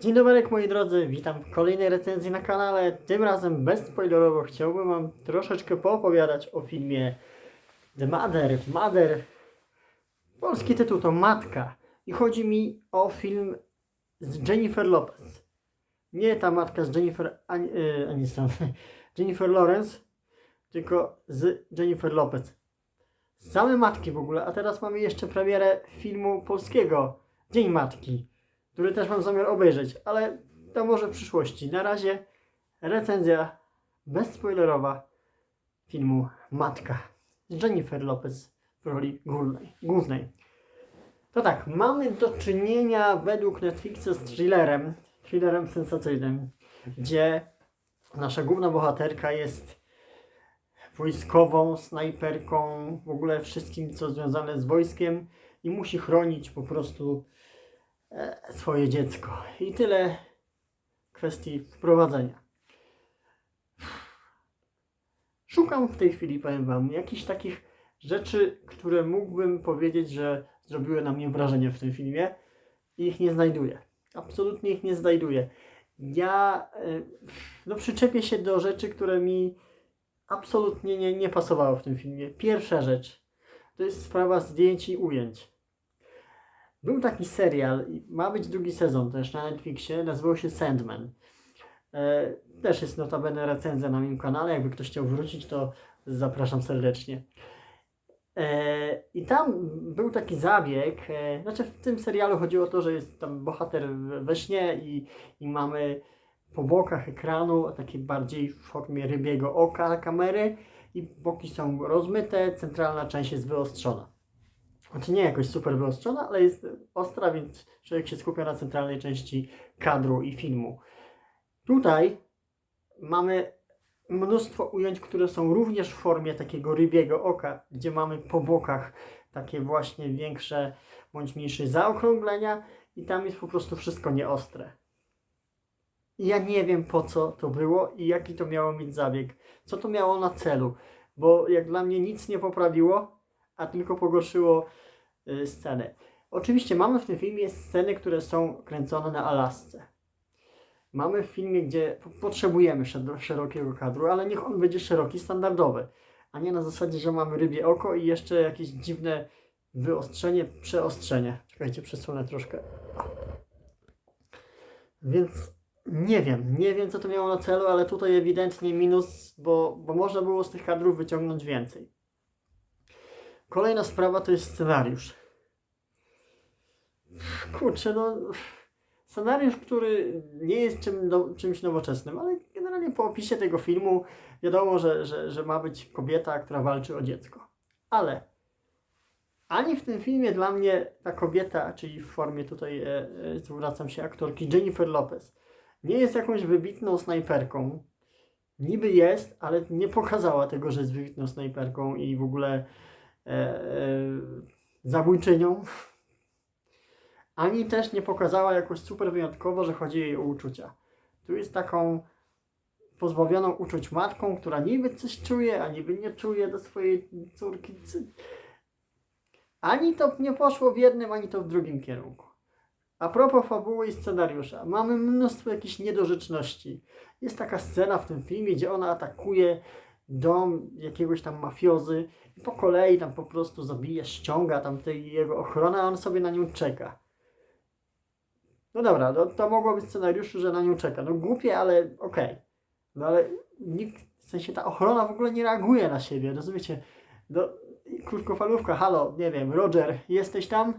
Dzień dobry moi drodzy, witam w kolejnej recenzji na kanale. Tym razem bezspoilerowo chciałbym Wam troszeczkę poopowiadać o filmie The Mother. Mother. Polski tytuł to Matka. I chodzi mi o film z Jennifer Lopez. Nie ta matka z Jennifer yy, Aniston, Jennifer Lawrence, tylko z Jennifer Lopez. Same matki w ogóle, a teraz mamy jeszcze premierę filmu polskiego Dzień Matki który też mam zamiar obejrzeć, ale to może w przyszłości. Na razie recenzja bezspoilerowa filmu Matka z Jennifer Lopez w roli głównej. głównej. To tak, mamy do czynienia według Netflixa z thrillerem, thrillerem sensacyjnym, gdzie nasza główna bohaterka jest wojskową, snajperką, w ogóle wszystkim, co związane z wojskiem i musi chronić po prostu swoje dziecko. I tyle kwestii wprowadzenia. Szukam w tej chwili, powiem Wam, jakichś takich rzeczy, które mógłbym powiedzieć, że zrobiły na mnie wrażenie w tym filmie i ich nie znajduję. Absolutnie ich nie znajduję. Ja e, no, przyczepię się do rzeczy, które mi absolutnie nie, nie pasowały w tym filmie. Pierwsza rzecz to jest sprawa zdjęć i ujęć. Był taki serial, ma być drugi sezon też na Netflixie, nazywał się Sandman. E, też jest notabene recenzja na moim kanale, jakby ktoś chciał wrócić, to zapraszam serdecznie. E, I tam był taki zabieg, e, znaczy w tym serialu chodziło o to, że jest tam bohater we śnie i, i mamy po bokach ekranu takie bardziej w formie rybiego oka kamery i boki są rozmyte, centralna część jest wyostrzona. Znaczy nie jakoś super wyostrzona, ale jest ostra, więc człowiek się skupia na centralnej części kadru i filmu. Tutaj mamy mnóstwo ujęć, które są również w formie takiego rybiego oka, gdzie mamy po bokach takie właśnie większe bądź mniejsze zaokrąglenia i tam jest po prostu wszystko nieostre. I ja nie wiem po co to było i jaki to miało mieć zabieg, co to miało na celu, bo jak dla mnie nic nie poprawiło, a tylko pogorszyło y, scenę. Oczywiście mamy w tym filmie sceny, które są kręcone na Alasce. Mamy w filmie, gdzie po- potrzebujemy szerokiego kadru, ale niech on będzie szeroki, standardowy, a nie na zasadzie, że mamy rybie oko i jeszcze jakieś dziwne wyostrzenie, przeostrzenie. Czekajcie, przesunę troszkę. Więc nie wiem, nie wiem co to miało na celu, ale tutaj ewidentnie minus, bo, bo można było z tych kadrów wyciągnąć więcej. Kolejna sprawa to jest scenariusz. Kurczę, no. Scenariusz, który nie jest czym, no, czymś nowoczesnym, ale generalnie po opisie tego filmu wiadomo, że, że, że ma być kobieta, która walczy o dziecko. Ale ani w tym filmie dla mnie ta kobieta, czyli w formie tutaj e, e, zwracam się aktorki Jennifer Lopez, nie jest jakąś wybitną snajperką. Niby jest, ale nie pokazała tego, że jest wybitną snajperką i w ogóle zabójczynią. Ani też nie pokazała jakoś super wyjątkowo, że chodzi jej o uczucia. Tu jest taką pozbawioną uczuć matką, która niby coś czuje, a niby nie czuje do swojej córki. Ani to nie poszło w jednym, ani to w drugim kierunku. A propos fabuły i scenariusza, mamy mnóstwo jakichś niedorzeczności. Jest taka scena w tym filmie, gdzie ona atakuje dom jakiegoś tam mafiozy i po kolei tam po prostu zabija, ściąga tam tej jego ochronę, a on sobie na nią czeka. No dobra, no, to mogło być scenariuszu, że na nią czeka. No głupie, ale okej. No ale nikt, w sensie ta ochrona w ogóle nie reaguje na siebie, rozumiecie? No, krótkofalówka, halo, nie wiem, Roger, jesteś tam?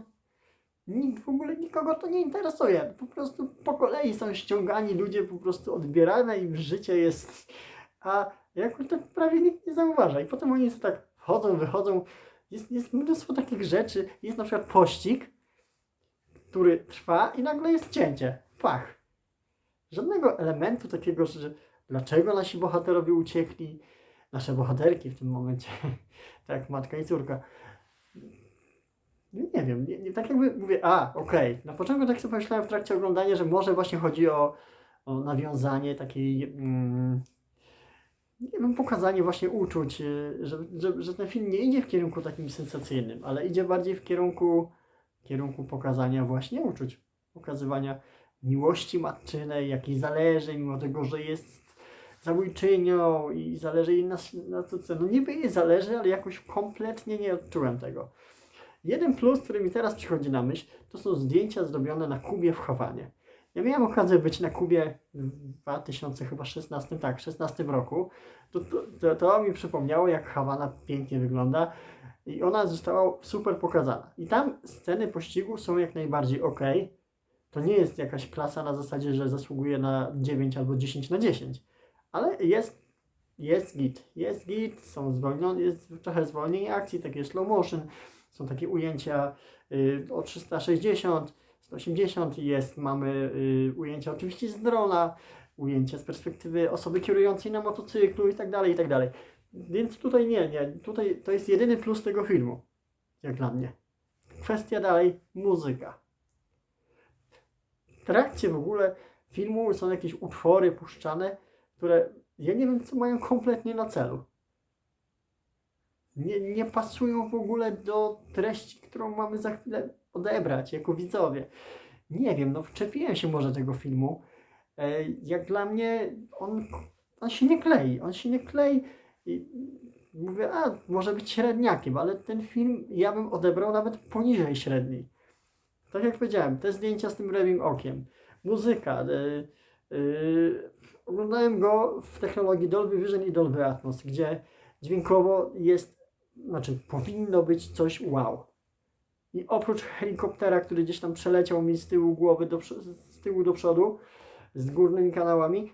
Nikt w ogóle nikogo to nie interesuje. Po prostu po kolei są ściągani ludzie, po prostu odbierane im życie jest. A jakoś to prawie nikt nie zauważa. I potem oni tak wchodzą, wychodzą. Jest, jest mnóstwo takich rzeczy. Jest na przykład pościg, który trwa i nagle jest cięcie. Pach. Żadnego elementu takiego, że dlaczego nasi bohaterowie uciekli, nasze bohaterki w tym momencie, tak jak matka i córka. Nie, wiem, nie, nie, tak jakby mówię, a, okej. Na początku tak sobie pomyślałem w trakcie oglądania, że może właśnie chodzi o, o nawiązanie takiej, mm, nie wiem, pokazanie właśnie uczuć, y, że, że, że ten film nie idzie w kierunku takim sensacyjnym, ale idzie bardziej w kierunku, kierunku pokazania właśnie uczuć, pokazywania miłości matczynej, jakiej zależy, mimo tego, że jest zabójczynią i zależy jej na, na co. No niby jej zależy, ale jakoś kompletnie nie odczułem tego. Jeden plus, który mi teraz przychodzi na myśl, to są zdjęcia zrobione na Kubie w Hawanie. Ja miałem okazję być na Kubie w 2016, tak, 16 roku. To, to, to, mi przypomniało, jak Hawana pięknie wygląda i ona została super pokazana. I tam sceny pościgu są jak najbardziej ok. To nie jest jakaś klasa na zasadzie, że zasługuje na 9 albo 10 na 10, ale jest, jest git. Jest git, są zwolnione, jest trochę zwolnienie akcji, takie slow motion, są takie ujęcia y, o 360, 180 jest, mamy y, ujęcia oczywiście z drona, ujęcia z perspektywy osoby kierującej na motocyklu i tak dalej, i tak dalej. Więc tutaj nie, nie, tutaj to jest jedyny plus tego filmu, jak dla mnie. Kwestia dalej, muzyka. W trakcie w ogóle filmu są jakieś utwory puszczane, które ja nie wiem, co mają kompletnie na celu. Nie, nie pasują w ogóle do treści, którą mamy za chwilę odebrać jako widzowie. Nie wiem, no wczepiłem się może tego filmu. E, Jak dla mnie on, on się nie klei, on się nie klei i mówię, a może być średniakiem, ale ten film ja bym odebrał nawet poniżej średniej. Tak jak powiedziałem, te zdjęcia z tym lewym okiem, muzyka, y, y, oglądałem go w technologii Dolby Vision i Dolby Atmos, gdzie dźwiękowo jest, znaczy powinno być coś wow. I oprócz helikoptera, który gdzieś tam przeleciał mi z tyłu głowy, do, z tyłu do przodu, z górnymi kanałami,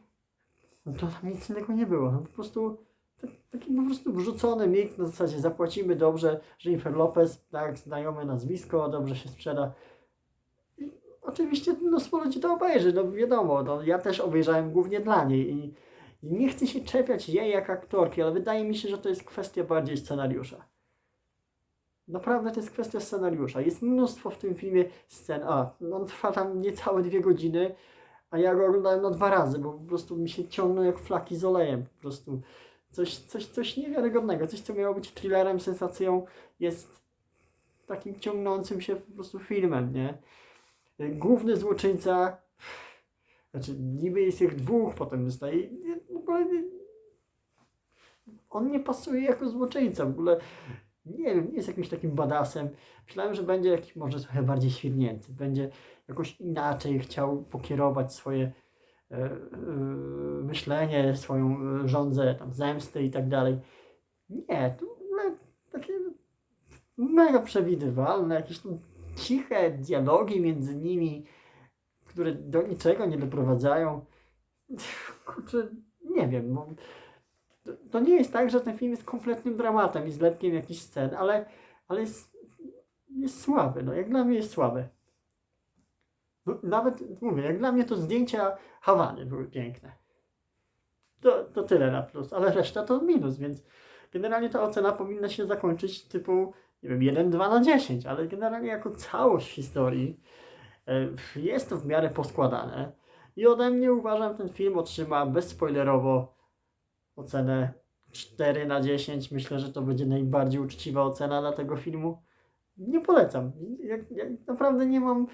no to tam nic innego nie było. No po prostu ta- taki po prostu wrzucony mix na zasadzie zapłacimy dobrze, Jennifer Lopez, tak, znajome nazwisko, dobrze się sprzeda. I oczywiście no sporo ci to obejrzy, no wiadomo, no, ja też obejrzałem głównie dla niej i, i nie chcę się czepiać jej jak aktorki, ale wydaje mi się, że to jest kwestia bardziej scenariusza. Naprawdę to jest kwestia scenariusza. Jest mnóstwo w tym filmie scen. A, no on trwa tam niecałe dwie godziny, a ja go oglądałem na dwa razy, bo po prostu mi się ciągną jak flaki z olejem. Po prostu coś, coś, coś niewiarygodnego. Coś, co miało być thrillerem, sensacją, jest takim ciągnącym się po prostu filmem, nie? Główny złoczyńca, znaczy niby jest ich dwóch, potem zostaje, ogóle on nie pasuje jako złoczyńca, w ogóle nie wiem, nie jest jakimś takim badasem. Myślałem, że będzie jakiś może trochę bardziej świrnięty, będzie jakoś inaczej chciał pokierować swoje e, e, myślenie, swoją e, żądzę tam zemsty i tak dalej. Nie, to ogóle takie mega przewidywalne, jakieś tam ciche dialogi między nimi, które do niczego nie doprowadzają. Kurczę, nie wiem, bo to, nie jest tak, że ten film jest kompletnym dramatem i zlepkiem jakichś scen, ale, ale jest, jest słaby. No, jak dla mnie jest słaby. No, nawet mówię, jak dla mnie to zdjęcia Hawany były piękne. To, to tyle na plus, ale reszta to minus, więc generalnie ta ocena powinna się zakończyć typu, nie wiem, 1, 2 na 10, ale generalnie jako całość historii e, jest to w miarę poskładane. I ode mnie uważam, ten film otrzyma bezspoilerowo ocenę 4 na 10. Myślę, że to będzie najbardziej uczciwa ocena dla tego filmu. Nie polecam. Ja, ja naprawdę nie mam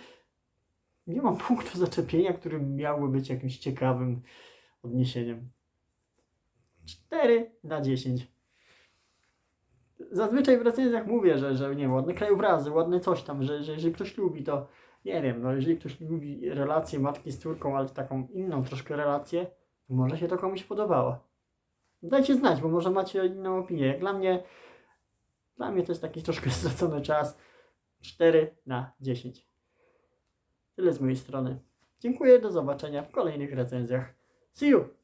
nie mam punktu zaczepienia, który miałby być jakimś ciekawym odniesieniem. 4 na 10. Zazwyczaj w recenzjach mówię, że, że nie wiem, ładne krajobrazy, ładne coś tam, że, że jeżeli ktoś lubi, to nie wiem, no jeżeli ktoś lubi relację matki z córką, ale taką inną troszkę relację, to może się to komuś podobało. Dajcie znać, bo może macie inną opinię. Jak dla mnie, dla mnie to jest taki troszkę stracony czas. 4 na 10. Tyle z mojej strony. Dziękuję, do zobaczenia w kolejnych recenzjach. See you!